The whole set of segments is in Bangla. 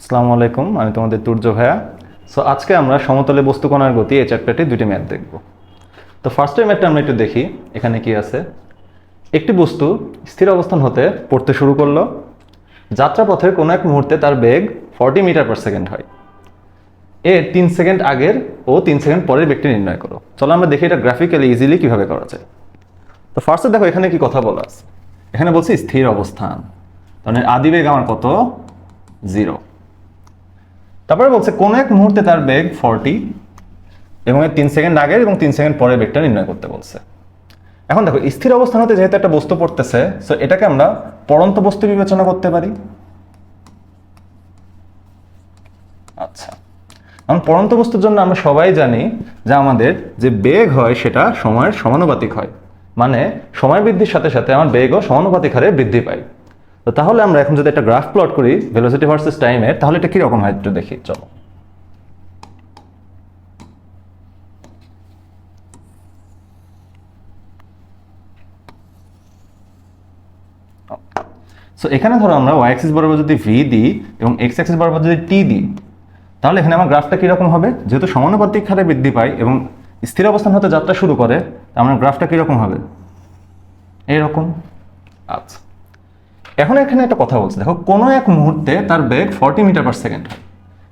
আসসালামু আলাইকুম, আমি তোমাদের তুর্য ভাইয়া। সো আজকে আমরা সমতলে বস্তু কণার গতি, এই চ্যাপ্টারটি দুটি ম্যাথ দেখব। তো ফার্স্ট ম্যাথটা আমরা একটু দেখি, এখানে কি আছে? একটি বস্তু স্থির অবস্থান হতে পড়তে শুরু করল। যাত্রাপথে কোনো এক মুহূর্তে তার বেগ ফর্টি মিটার পার সেকেন্ড হয়। এর তিন সেকেন্ড আগের ও তিন সেকেন্ড পরের বেগটি নির্ণয় করো। চলো আমরা দেখি এটা গ্রাফিক্যালি ইজিলি কীভাবে করা যায়। তো ফার্স্টে দেখো, এখানে কি কথা বলা আছে? এখানে বলছি স্থির অবস্থান। তাহলে আদি বেগ আমার কত? জিরো তারপরে বলছে, কোন এক মুহূর্তে তার বেগ ফর্টি এবং এর তিন সেকেন্ড আগের এবং তিন সেকেন্ড পরের বেগটা নির্ণয় করতে বলছে। এখন দেখো, স্থির অবস্থান হতে যেহেতু একটা বস্তু পড়তেছে সো এটাকে আমরা পড়ন্ত বস্তু বিবেচনা করতে পারি। আচ্ছা এখন পড়ন্ত বস্তুর জন্য আমরা সবাই জানি যে আমাদের যে বেগ হয় সেটা সময়ের সমানুপাতিক হয়। মানে সময় বৃদ্ধির সাথে সাথে আমার বেগও সমানুপাতিক হারে বৃদ্ধি পায়। তো তাহলে আমরা এখন যদি একটা গ্রাফ প্লট করি ভেলোসিটি ভার্সেস টাইমের তাহলে এটা কীরকম হয় একটু দেখি, চলো। সো এখানে ধরো আমরা ওয়াই অ্যাক্সিস বরাবর যদি ভি দিই এবং এক্স অ্যাক্সিস বরাবর যদি টি দিই, তাহলে এখানে আমার গ্রাফটা কীরকম হবে? যেহেতু সমানুপাতিক হারে বৃদ্ধি পায় এবং স্থির অবস্থান হতে যাত্রা শুরু করে আমার গ্রাফটা কীরকম হবে? এইরকম আচ্ছা। এখন এখানে একটা কথা বলছে। দেখো, কোনো এক মুহূর্তে তার বেগ ফর্টি মিটার পার সেকেন্ড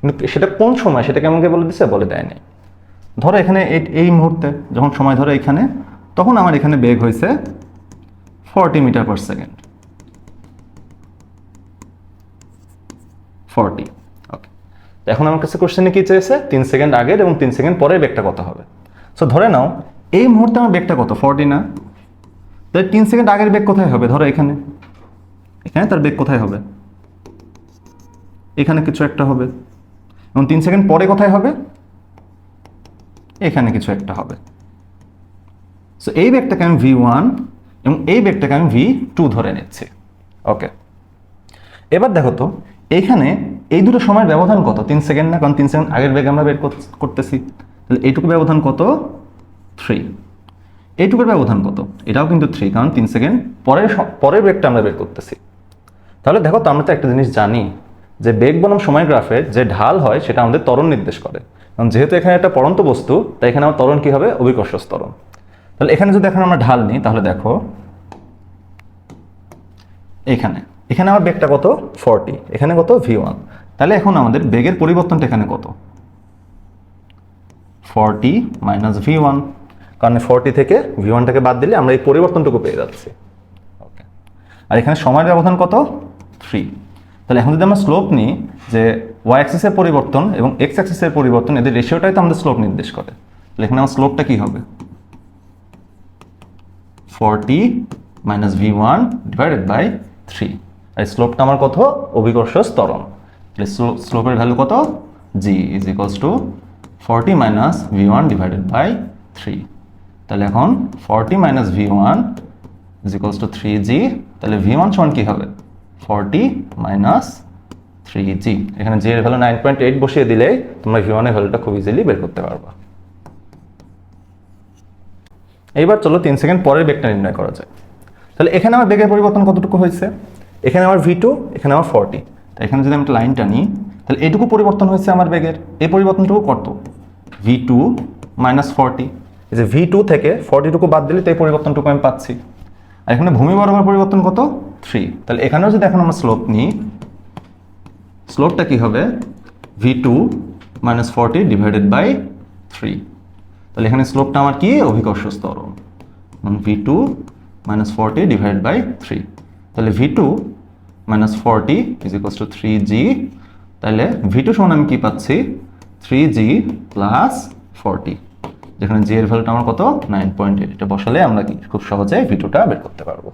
কিন্তু সেটা কোন সময়? সেটা কেমনকে বলে দিচ্ছে বলে দেয় নাই। ধরো এখানে এই- মুহূর্তে যখন সময় ধরো এখানে, তখন আমার এখানে বেগ হয়েছে forty metre per second forty okay তো এখন আমার কাছে কোশ্চেনে কি চেয়েছে তিন সেকেন্ড আগের এবং তিন সেকেন্ড পরের বেগটা কত হবে? সো ধরে নাও, এই মুহূর্তে আমার বেগটা কত? ফর্টি না? তাহলে তিন সেকেন্ড আগের বেগ কোথায় হবে? ধরো এখানে। এখানে তার বেগ কোথায় হবে? এখানে কিছু একটা হবে। এবং তিন সেকেন্ড পরে কোথায় হবে? এখানে কিছু একটা হবে। সো এই বেগটাকে আমি ভি ওয়ান এবং এই বেগটাকে আমি ভি টু ধরে নিচ্ছি। ওকে এবার দেখো তো এইখানে এই দুটো সময়ের ব্যবধান কত? তিন সেকেন্ড না? কারণ তিন সেকেন্ড আগের বেগ আমরা বের কর- করতেছি। তাহলে এইটুকু ব্যবধান কত? থ্রি এইটুকুর ব্যবধান কত? এটাও কিন্তু থ্রি কারণ তিন সেকেন্ড পরের পরের বেগটা আমরা বের করতেছি। তাহলে দেখো তো আমরা তো একটা জিনিস জানি যে বেগ বনাম সময় গ্রাফের যে ঢাল হয় সেটা আমাদের ত্বরণ নির্দেশ করে। কারণ যেহেতু এখানে একটা পড়ন্ত বস্তু, তাই এখানে আমার ত্বরণ কী হবে? অভিকর্ষ ত্বরণ। তাহলে এখানে যদি এখন আমরা ঢাল নিই, তাহলে দেখো, এখানে। এখানে আমার বেগটা কত? ফর্টি। এখানে কত? V one. তাহলে এখন আমাদের বেগের পরিবর্তনটা এখানে কত? Forty minus V one. কারণ ফর্টি থেকে ভি ওয়ানটাকে বাদ দিলে আমরা এই পরিবর্তনটুকু পেয়ে যাচ্ছি। ওকে। আর এখানে সময়ের ব্যবধান কত? থ্রি তাহলে এখন যদি আমরা স্লোপ নিই, যে ওয়াই অ্যাক্সিসের পরিবর্তন এবং এক্স অ্যাক্সিসের পরিবর্তন, এদের রেশিওটাই তো আমাদের স্লোপ নির্দেশ করে। তাহলে এখানে আমার স্লোপটা কী হবে? Forty minus V one divided by three আর স্লোপটা আমার কত? অভিকর্ষ স্তরণ তাহলে স্লোপের ভ্যালু কত? G is equals to forty minus V one divided by three তাহলে এখন forty minus V one is equals to three G তাহলে ভি ওয়ান সমান কী হবে? Forty minus three G. এখানে জি এর ভ্যালু নাইন পয়েন্ট এইট বসিয়ে দিলেই তোমরা ভি ওয়ানের ভ্যালুটা খুব ইজিলি বের করতে পারবা। এইবার চলো তিন সেকেন্ড পরের বেগটা নির্ণয় করা যায় তাহলে এখানে আমার বেগের পরিবর্তন কতটুকু হয়েছে? এখানে আমার ভি টু এখানে আমার ফর্টি তাই এখানে যদি আমি একটা লাইনটা নিই তাহলে এইটুকু পরিবর্তন হয়েছে আমার বেগের এই পরিবর্তনটুকু কত ভি টু মাইনাস ফর্টি এই যে ভি টু থেকে ফর্টিটুকু বাদ দিলে তো এই পরিবর্তনটুকু আমি পাচ্ছি। আর এখানে ভূমি বরাবর পরিবর্তন কত? থ্রি তাহলে এখানেও যদি এখন আমরা স্লোপ নিই স্লোপটা কি হবে? V two minus forty divided by three তাহলে এখানে স্লোপটা আমার কি? অভিকর্ষ স্তরণ V two minus forty divide by three তাহলে V two minus forty is equals to three G তাহলে ভি টু সমান আমি কি পাচ্ছি? থ্রি জি প্লাস ফর্টি যেখানে জি এর ভ্যালুটা আমার কত? নাইন পয়েন্ট এইট এটা বসালে আমরা কি খুব সহজে ভিডিওটা বের করতে পারব।